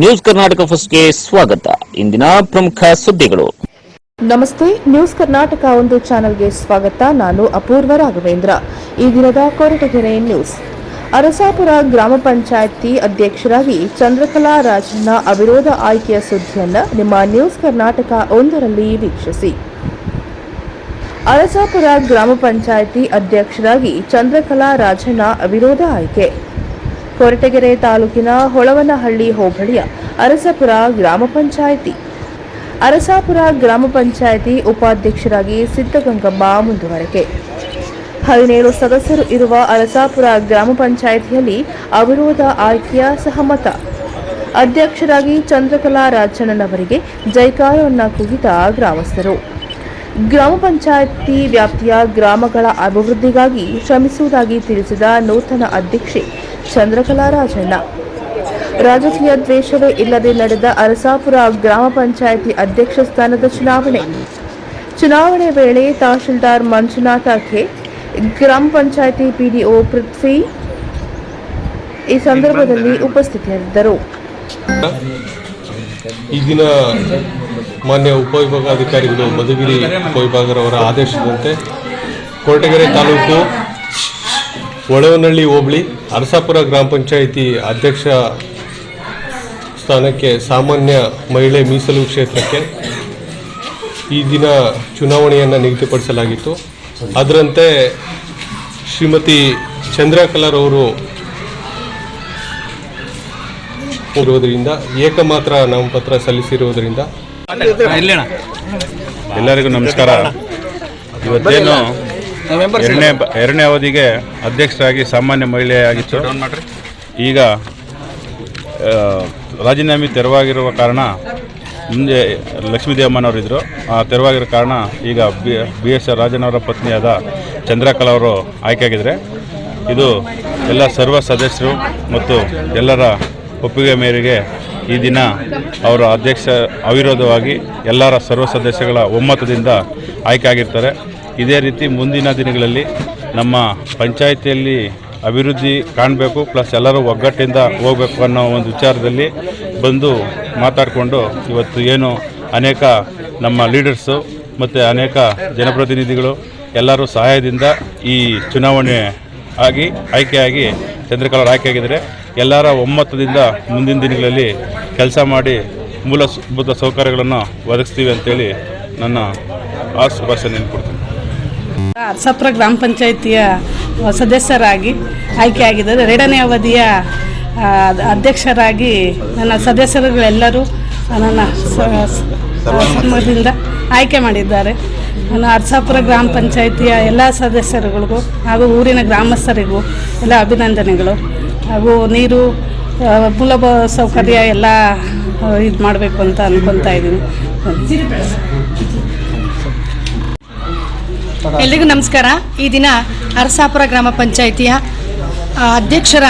News Karnataka ಫಸ್ಟ್ಗೆ ಸ್ವಾಗತ. ಇಂದಿನ ಪ್ರಮುಖ ಸುದ್ದಿಗಳು. ನಮಸ್ತೆ, ನ್ಯೂಸ್ ಕರ್ನಾಟಕ ಒಂದು ಚಾನೆಲ್ಗೆ ಸ್ವಾಗತ. ನಾನು ಅಪೂರ್ವ ರಾಘವೇಂದ್ರ. ಈ ದಿನದ ಕೊರಟಗೆರೆ ನ್ಯೂಸ್. ಅರಸಾಪುರ ಗ್ರಾಮ ಪಂಚಾಯಿತಿ ಅಧ್ಯಕ್ಷರಾಗಿ ಚಂದ್ರಕಲಾ ರಾಜಣ್ಣ ಅವಿರೋಧ ಆಯ್ಕೆಯ ಸುದ್ದಿಯನ್ನು ನಿಮ್ಮ ನ್ಯೂಸ್ ಕರ್ನಾಟಕ ಒಂದರಲ್ಲಿ ವೀಕ್ಷಿಸಿ. ಅರಸಾಪುರ ಗ್ರಾಮ ಪಂಚಾಯಿತಿ ಅಧ್ಯಕ್ಷರಾಗಿ ಚಂದ್ರಕಲಾ ರಾಜಣ್ಣ ಅವಿರೋಧ ಆಯ್ಕೆ. ಕೊರಟಗೆರೆ ತಾಲೂಕಿನ ಹೊಳವನಹಳ್ಳಿ ಹೋಬಳಿಯ ಅರಸಪುರ ಗ್ರಾಮ ಪಂಚಾಯಿತಿ. ಅರಸಾಪುರ ಗ್ರಾಮ ಪಂಚಾಯಿತಿ ಉಪಾಧ್ಯಕ್ಷರಾಗಿ ಸಿದ್ದಗಂಗಮ್ಮ ಮುಂದುವರಿಕೆ. ಹದಿನೇಳು ಸದಸ್ಯರು ಇರುವ ಅರಸಾಪುರ ಗ್ರಾಮ ಪಂಚಾಯಿತಿಯಲ್ಲಿ ಅವಿರೋಧ ಆಯ್ಕೆಯ ಸಹಮತ. ಅಧ್ಯಕ್ಷರಾಗಿ ಚಂದ್ರಕಲಾ ರಾಜಣ್ಣನವರಿಗೆ ಜೈಕಾರವನ್ನ ಕೂಗಿದ ಗ್ರಾಮಸ್ಥರು. ಗ್ರಾಮ ಪಂಚಾಯಿತಿ ವ್ಯಾಪ್ತಿಯ ಗ್ರಾಮಗಳ ಅಭಿವೃದ್ಧಿಗಾಗಿ ಶ್ರಮಿಸುವುದಾಗಿ ತಿಳಿಸಿದ ನೂತನ ಅಧ್ಯಕ್ಷೆ ಚಂದ್ರಕಲಾ ರಾಜಣ್ಣ. ರಾಜಕೀಯ ದ್ವೇಷವೇ ಇಲ್ಲದೆ ನಡೆದ ಅರಸಾಪುರ ಗ್ರಾಮ ಪಂಚಾಯಿತಿ ಅಧ್ಯಕ್ಷ ಸ್ಥಾನದ ಚುನಾವಣೆ. ಚುನಾವಣೆ ವೇಳೆ ತಹಶೀಲ್ದಾರ್ ಮಂಜುನಾಥ ಖೆ ಗ್ರಾಮ ಪಂಚಾಯಿತಿ ಪಿಡಿಒ ಪೃಥ್ವಿ ಈ ಸಂದರ್ಭದಲ್ಲಿ ಉಪಸ್ಥಿತರಿದ್ದರು. ಈ ದಿನ ಮಾನ್ಯ ಉಪವಿಭಾಗಾಧಿಕಾರಿಗಳು ಮಧುಗಿರಿ ಉಪವಿಭಾಗರವರ ಆದೇಶದಂತೆ ಕೊರಟಗೆರೆ ತಾಲೂಕು ಒಳವನಹಳ್ಳಿ ಹೋಬಳಿ ಅರಸಾಪುರ ಗ್ರಾಮ ಪಂಚಾಯಿತಿ ಅಧ್ಯಕ್ಷ ಸ್ಥಾನಕ್ಕೆ ಸಾಮಾನ್ಯ ಮಹಿಳೆ ಮೀಸಲು ಕ್ಷೇತ್ರಕ್ಕೆ ಈ ದಿನ ಚುನಾವಣೆಯನ್ನು ನಿಗದಿಪಡಿಸಲಾಗಿತ್ತು. ಅದರಂತೆ ಶ್ರೀಮತಿ ಚಂದ್ರಕಲಾರವರು ಇರುವುದರಿಂದ, ಏಕಮಾತ್ರ ನಾಮಪತ್ರ ಸಲ್ಲಿಸಿರುವುದರಿಂದ. ಎಲ್ಲರಿಗೂ ನಮಸ್ಕಾರ. ಇವತ್ತೇನು ಎರಡನೇ ಬ- ಎರಡನೇ ಅವಧಿಗೆ ಅಧ್ಯಕ್ಷರಾಗಿ ಸಾಮಾನ್ಯ ಮಹಿಳೆಯಾಗಿತ್ತು. ಈಗ ರಾಜೀನಾಮೆ ತೆರವಾಗಿರುವ ಕಾರಣ ಮುಂದೆ ಲಕ್ಷ್ಮೀದೇವಮ್ಮನವರಿದ್ದರು ಆ ತೆರವಾಗಿರೋ ಕಾರಣ ಈಗ ಬಿ ಬಿ ಎಸ್ ರಾಜನವರ ಪತ್ನಿಯಾದ ಚಂದ್ರಕಲಾ ಅವರು ಆಯ್ಕೆಯಾಗಿದ್ದಾರೆ ಇದು ಎಲ್ಲ ಸರ್ವ ಸದಸ್ಯರು ಮತ್ತು ಎಲ್ಲರ ಒಪ್ಪಿಗೆ ಮೇರೆಗೆ ಈ ದಿನ ಅವರ ಅಧ್ಯಕ್ಷ ಅವಿರೋಧವಾಗಿ ಎಲ್ಲರ ಸರ್ವ ಸದಸ್ಯಗಳ ಒಮ್ಮತದಿಂದ ಆಯ್ಕೆ ಆಗಿರ್ತಾರೆ. ಇದೇ ರೀತಿ ಮುಂದಿನ ದಿನಗಳಲ್ಲಿ ನಮ್ಮ ಪಂಚಾಯಿತಿಯಲ್ಲಿ ಅಭಿವೃದ್ಧಿ ಕಾಣಬೇಕು, ಪ್ಲಸ್ ಎಲ್ಲರೂ ಒಗ್ಗಟ್ಟಿಂದ ಹೋಗಬೇಕು ಅನ್ನೋ ಒಂದು ವಿಚಾರದಲ್ಲಿ ಬಂದು ಮಾತಾಡಿಕೊಂಡು ಇವತ್ತು ಏನು ಅನೇಕ ನಮ್ಮ ಲೀಡರ್ಸು ಮತ್ತು ಅನೇಕ ಜನಪ್ರತಿನಿಧಿಗಳು ಎಲ್ಲರೂ ಸಹಾಯದಿಂದ ಈ ಚುನಾವಣೆ ಆಗಿ, ಆಯ್ಕೆಯಾಗಿ ಚಂದ್ರಕಲಾ ಆಯ್ಕೆಯಾಗಿದ್ದರೆ. ಎಲ್ಲರ ಒಮ್ಮತದಿಂದ ಮುಂದಿನ ದಿನಗಳಲ್ಲಿ ಕೆಲಸ ಮಾಡಿ ಮೂಲಭೂತ ಸೌಕರ್ಯಗಳನ್ನು ಒದಗಿಸ್ತೀವಿ ಅಂತೇಳಿ ನನ್ನ ಆಶ್ವಾಸನೆ ಕೊಡ್ತೀನಿ. ಅರಸಾಪುರ ಗ್ರಾಮ ಪಂಚಾಯಿತಿಯ ಸದಸ್ಯರಾಗಿ ಆಯ್ಕೆಯಾಗಿದ್ದಾರೆ. ಎರಡನೇ ಅವಧಿಯ ಅಧ್ಯಕ್ಷರಾಗಿ ನನ್ನ ಸದಸ್ಯರುಗಳೆಲ್ಲರೂ ನನ್ನ ಸ- ಸ- ಆಯ್ಕೆ ಮಾಡಿದ್ದಾರೆ. ನಾನು ಅರ್ಸಾಪುರ ಗ್ರಾಮ ಪಂಚಾಯಿತಿಯ ಎಲ್ಲ ಸದಸ್ಯರುಗಳಿಗೂ ಹಾಗೂ ಊರಿನ ಗ್ರಾಮಸ್ಥರಿಗೂ ಎಲ್ಲ ಅಭಿನಂದನೆಗಳು. ಹಾಗೂ ನೀರು ಮೂಲಭ ಸೌಕರ್ಯ ಎಲ್ಲ ಇದು ಮಾಡಬೇಕು ಅಂತ ಅನ್ಕೊತಾ ಇದ್ದೀನಿ. ಎಲ್ರಿಗೂ ನಮಸ್ಕಾರ. ಈ ದಿನ ಅರಸಾಪುರ ಗ್ರಾಮ ಪಂಚಾಯಿತಿಯ ಅಧ್ಯಕ್ಷರ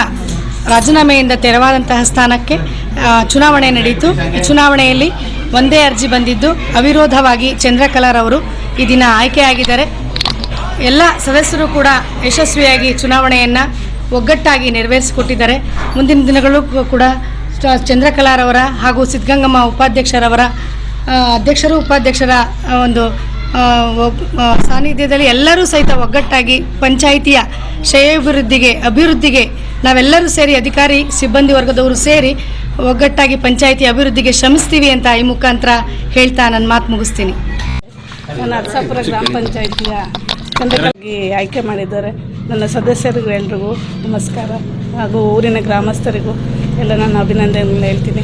ರಾಜೀನಾಮೆಯಿಂದ ತೆರವಾದಂತಹ ಸ್ಥಾನಕ್ಕೆ ಚುನಾವಣೆ ನಡೆಯಿತು. ಈ ಚುನಾವಣೆಯಲ್ಲಿ ಒಂದೇ ಅರ್ಜಿ ಬಂದಿದ್ದು, ಅವಿರೋಧವಾಗಿ ಚಂದ್ರಕಲಾರವರು ಈ ದಿನ ಆಯ್ಕೆಯಾಗಿದ್ದಾರೆ. ಎಲ್ಲ ಸದಸ್ಯರು ಕೂಡ ಯಶಸ್ವಿಯಾಗಿ ಚುನಾವಣೆಯನ್ನು ಒಗ್ಗಟ್ಟಾಗಿ ನೆರವೇರಿಸಿಕೊಟ್ಟಿದ್ದಾರೆ. ಮುಂದಿನ ದಿನಗಳು ಕೂಡ ಚಂದ್ರಕಲಾರವರ ಹಾಗೂ ಸಿದ್ಧಗಂಗಮ್ಮ ಉಪಾಧ್ಯಕ್ಷರವರ ಅಧ್ಯಕ್ಷರು ಉಪಾಧ್ಯಕ್ಷರ ಒಂದು ಸಾನ್ನಿಧ್ಯದಲ್ಲಿ ಎಲ್ಲರೂ ಸಹಿತ ಒಗ್ಗಟ್ಟಾಗಿ ಪಂಚಾಯಿತಿಯ ಶ್ರೇಯಾಭಿವೃದ್ಧಿಗೆ ಅಭಿವೃದ್ಧಿಗೆ ನಾವೆಲ್ಲರೂ ಸೇರಿ ಅಧಿಕಾರಿ ಸಿಬ್ಬಂದಿ ವರ್ಗದವರು ಸೇರಿ ಒಗ್ಗಟ್ಟಾಗಿ ಪಂಚಾಯಿತಿ ಅಭಿವೃದ್ಧಿಗೆ ಶ್ರಮಿಸ್ತೀವಿ ಅಂತ ಈ ಮುಖಾಂತರ ಹೇಳ್ತಾ ನನ್ನ ಮಾತು ಮುಗಿಸ್ತೀನಿ. ನನ್ನ ಅರಸಾಪುರ ಗ್ರಾಮ ಪಂಚಾಯಿತಿಯ ಚಂದ್ರವಾಗಿ ಆಯ್ಕೆ ಮಾಡಿದ್ದಾರೆ. ನನ್ನ ಸದಸ್ಯರಿಗೂ ಎಲ್ರಿಗೂ ನಮಸ್ಕಾರ. ಹಾಗೂ ಊರಿನ ಗ್ರಾಮಸ್ಥರಿಗೂ ಎಲ್ಲ ನಾನು ಅಭಿನಂದನೆ ಹೇಳ್ತೀನಿ.